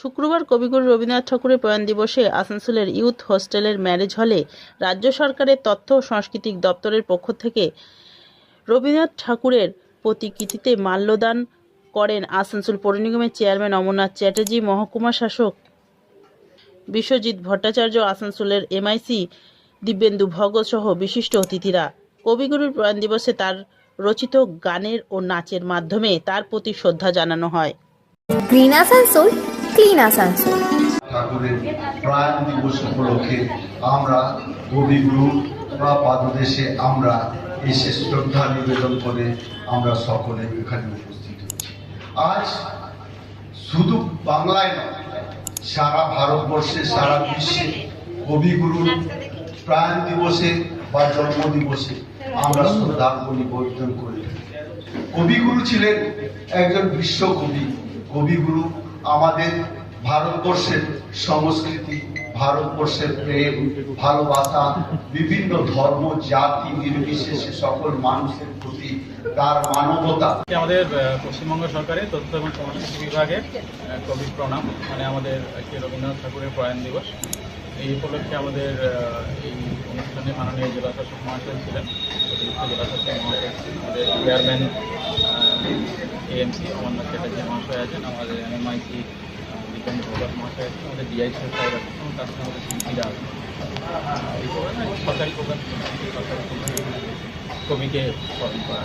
শুক্রবার কবিগুরু রবীন্দ্রনাথ ঠাকুরের প্রয়াণ দিবসে আসানসোলের ইউথ হোস্টেলের ম্যারেজ হলে রাজ্য সরকারের তথ্য ও সাংস্কৃতিক দপ্তরের পক্ষ থেকে রবীন্দ্রনাথ ঠাকুরের প্রতিকৃতিতে মাল্যদান করেন আসানসোল পৌর নিগমের চেয়ারম্যান অমরনাথ চ্যাটার্জি, মহকুমা শাসক বিশ্বজিৎ ভট্টাচার্য, আসানসোলের এমআইসি দিব্যেন্দু ভগত সহ বিশিষ্ট অতিথিরা। কবিগুরুর প্রয়াণ দিবসে তার রচিত গানের ও নাচের মাধ্যমে তার প্রতি শ্রদ্ধা জানানো হয়। গ্রিন আসানসোল ক্লিন আসানসোল ঠাকুরের প্রাণ দিবস উপলক্ষে আমরা কবিগুরু বা পাদদেশে আমরা এসে শ্রদ্ধা নিবেদন করে আমরা সকলে এখানে উপস্থিত আজ শুধু বাংলায় নয় সারা ভারতবর্ষে সারা বিশ্বে কবিগুরুর প্রাণ দিবসে বা জন্ম দিবসে আমরা নিবেদন করে। থাকি কবিগুরু ছিলেন একজন বিশ্বকবি কবিগুরু আমাদের ভারতবর্ষের সংস্কৃতি, ভারতবর্ষের প্রেম, ভালোবাসা, বিভিন্ন ধর্ম, জাতি নির্বিশেষে সকল মানুষের প্রতি তার মানবতা। আমাদের পশ্চিমবঙ্গ সরকারের তথ্য এবং সংস্কৃতি বিভাগের কবি প্রণাম। মানে আমাদের রবীন্দ্রনাথ ঠাকুরের প্রয়াণ দিবস। এই উপলক্ষে আমাদের এই অনুষ্ঠানে মাননীয় জেলা শাসক মহাশয় ছিলেন। অতিরিক্ত জেলা শাসক মহাশয় আমাদের চেয়ারম্যান এএমসি অমরনাথ চ্যাটার্জি মহাশয় আছেন। আমাদের এমআইসি বিজ্ঞান ভগত মহাশয় আছেন। আমাদের ডিআই সাহেব আছেন। এবং তার সঙ্গে আমাদের শিল্পীরা আছেন। এই প্রোগ্রামে সরকারি প্রোগ্রাম সরকারি প্রোগ্রামে কবিকে স্মরণ করা